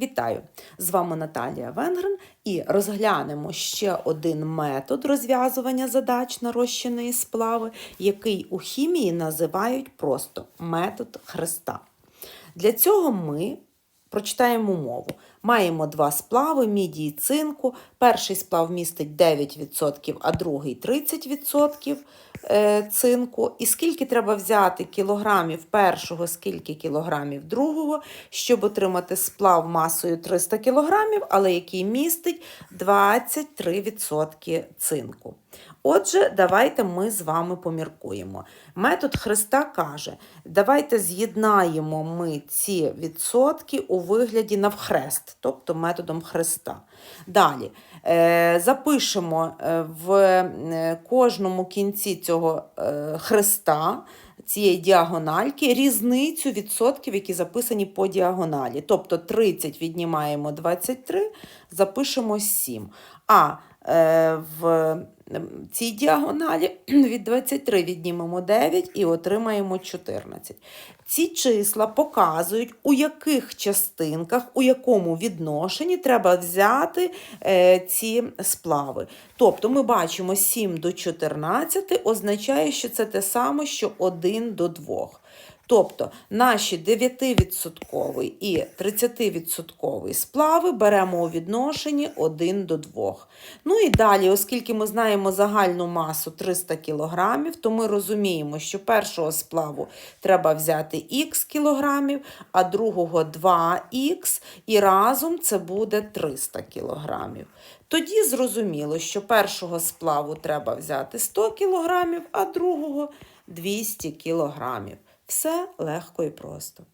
Вітаю! З вами Наталія Венгрен і розглянемо ще один метод розв'язування задач на розчини сплави, який у хімії називають просто метод хреста. Для цього ми прочитаємо умову. Маємо два сплави міді і цинку. Перший сплав містить 9%, а другий 30% е, цинку. І скільки треба взяти кілограмів першого, скільки кілограмів другого, щоб отримати сплав масою 300 кілограмів, але який містить 23% цинку. Отже, давайте ми з вами поміркуємо. Метод Христа каже: давайте з'єднаємо ми ці відсотки у вигляді навхрест, тобто методом Христа. Далі е, запишемо е, в е, кожному кінці цього хреста. Цієї діагональки різницю відсотків, які записані по діагоналі. Тобто 30 віднімаємо 23, запишемо 7. А в цій діагоналі від 23 віднімемо 9 і отримаємо 14. Ці числа показують, у яких частинках, у якому відношенні треба взяти е, ці сплави. Тобто ми бачимо 7 до 14 означає, що це те саме, що 1 до 2. Тобто наші 9% і 30% сплави беремо у відношенні 1 до 2. Ну і далі, оскільки ми знаємо загальну масу 300 кг, то ми розуміємо, що першого сплаву треба взяти х кг, а другого 2х, і разом це буде 300 кг. Тоді зрозуміло, що першого сплаву треба взяти 100 кг, а другого 200 кг. Все легко і просто.